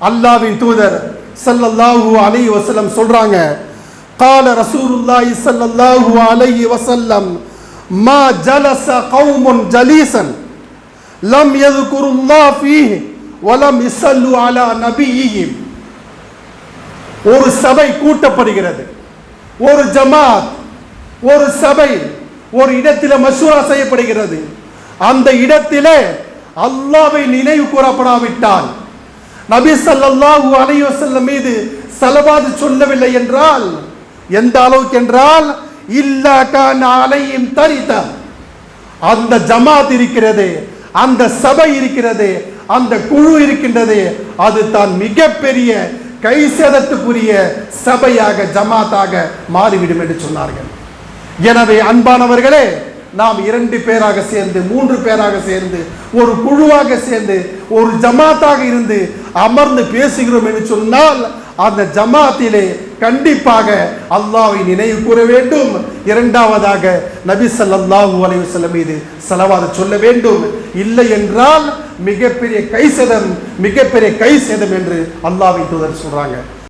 அல்லாவின் தூதர் சல்லல்லாஹு அலை வசல்லம் சொல்றாங்க கால ரசூலுல்லாஹி சல்லல்லாஹு அலைஹி வசல்லம் மா ஜலச கௌமுன் ஜலீசன் லம் யذ்குருல்லாஹ் ஃபீஹி வலம் யஸல்லு அலா நபியிஹிம் ஒரு சபை கூட்டப்படுகிறது ஒரு ஜமாத் ஒரு சபை ஒரு இடத்தில் மசூரா செய்யப்படுகிறது. அந்த இடத்திலே அல்லாவை நினைவு கூறப்படாவிட்டால் நபி சல்லாஹூ அலைஹி வஸல்லம் மீது சலவாது சொல்லவில்லை என்றால் எந்த அளவுக்கு என்றால் இல்லா கான அலையும் தரித்த அந்த ஜமாத் இருக்கிறது அந்த சபை இருக்கிறது அந்த குழு இருக்கின்றது அது தான் மிகப்பெரிய கை சேதத்துக்குரிய சபையாக ஜமாத்தாக மாறிவிடும் என்று சொன்னார்கள். எனவே அன்பானவர்களே நாம் இரண்டு பேராக சேர்ந்து மூன்று பேராக சேர்ந்து ஒரு குழுவாக சேர்ந்து ஒரு ஜமாத்தாக இருந்து அமர்ந்து பேசுகிறோம் என்று சொன்னால் அந்த ஜமாத்திலே கண்டிப்பாக அல்லாவை நினைவு கூற வேண்டும். இரண்டாவதாக நபி ஸல்லல்லாஹு அலைஹி மீது செலவாத சொல்ல வேண்டும். இல்லை என்றால் மிகப்பெரிய கை சேதம் மிகப்பெரிய கை சேதம் என்று அல்லாஹ்வின் தூதர் சொல்றாங்க.